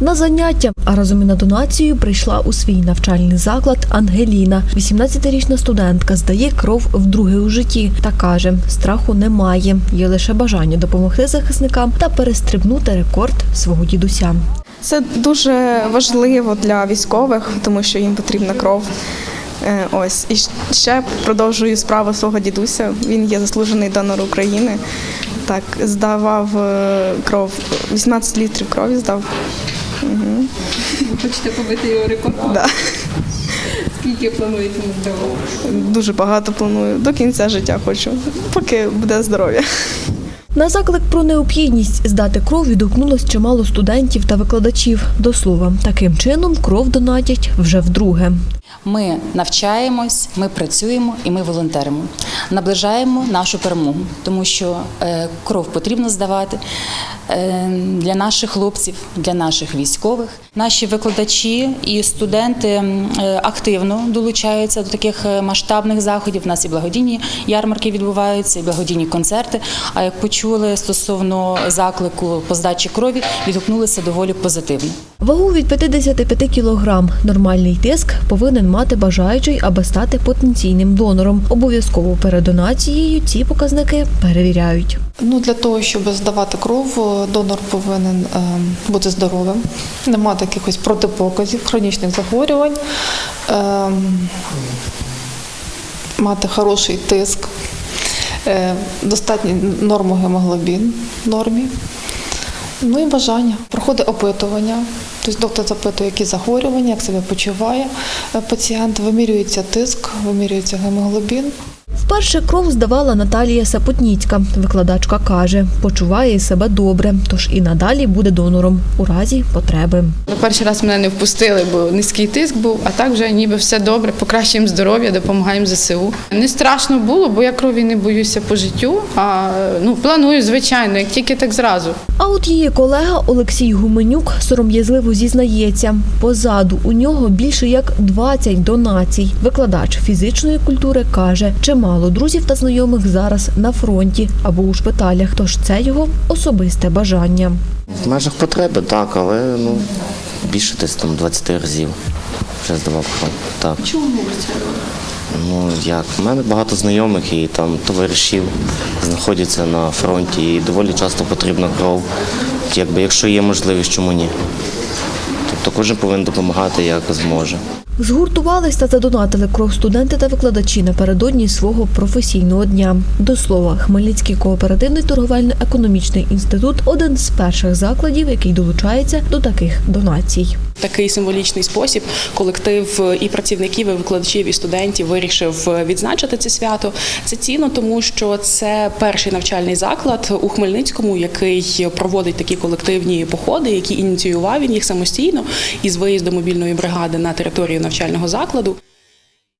На заняття, а разом і на донацію прийшла у свій навчальний заклад Ангеліна. 18-річна студентка здає кров вдруге у житті та каже, страху немає, є лише бажання допомогти захисникам та перестрибнути рекорд свого дідуся. Це дуже важливо для військових, тому що їм потрібна кров. Е, Ось і ще продовжую справу свого дідуся. Він є заслужений донор України. Так, здавав е, кров 18 літрів крові здав. Хочете побити його рекорд? Да. Скільки плануєте здоров'я? Дуже багато планую. До кінця життя хочу, поки буде здоров'я. На заклик про необхідність здати кров відгукнулось чимало студентів та викладачів. До слова, таким чином кров донатять вже вдруге. Ми навчаємось, ми працюємо і ми волонтеримо. Наближаємо нашу перемогу, тому що е, кров потрібно здавати е, для наших хлопців, для наших військових. Наші викладачі і студенти е, активно долучаються до таких масштабних заходів. У нас і благодійні ярмарки відбуваються, і благодійні концерти. А як почули стосовно заклику по здачі крові, відгукнулися доволі позитивно. Вагу від 55 кілограм. Нормальний тиск повинен мати бажаючий, аби стати потенційним донором. Обов'язково перед донацією ці показники перевіряють. Ну, для того, щоб здавати кров, е, донор повинен е, бути здоровим, не мати якихось протипоказів, хронічних захворювань, е, мати хороший тиск, достатній норму гемоглобін в нормі. Ну і бажання. Проходить опитування. Тобто доктор запитує, які захворювання, як себе почуває е, пацієнт, вимірюється тиск, вимірюється гемоглобін. Вперше кров здавала Наталія Сапотніцька. Викладачка каже, почуває себе добре, тож і надалі буде донором у разі потреби. Перший раз мене не впустили, бо низький тиск був, а так вже ніби все добре, покращуємо здоров'я, допомагаємо ЗСУ. Не страшно було, бо я крові не боюся по життю. А ну планую, звичайно, як тільки так зразу. А от її колега Олексій Гуменюк сором'язливо зізнається, позаду у нього більше як 20 донацій. Викладач фізичної культури каже, чимало друзів та знайомих зараз на фронті або у шпиталях. Тож це його особисте бажання. В межах потреби, так, але ну, більше десь там 20 разів вже здавав кров. Так. Чому це? Ну як? У мене багато знайомих і там товаришів знаходяться на фронті і доволі часто потрібна кров. Якби якщо є можливість, чому ні? Тобто кожен повинен допомагати як зможе. Згуртувались та задонатили кров студенти та викладачі напередодні свого професійного дня. До слова, Хмельницький кооперативний торговельно-економічний інститут один з перших закладів, який долучається до таких донацій. Такий символічний спосіб колектив і працівників, і викладачів, і студентів вирішив відзначити це свято. Це цінно, тому що це перший навчальний заклад у Хмельницькому, який проводить такі колективні походи, які ініціював він їх самостійно із виїзду мобільної бригади на територію навчального закладу.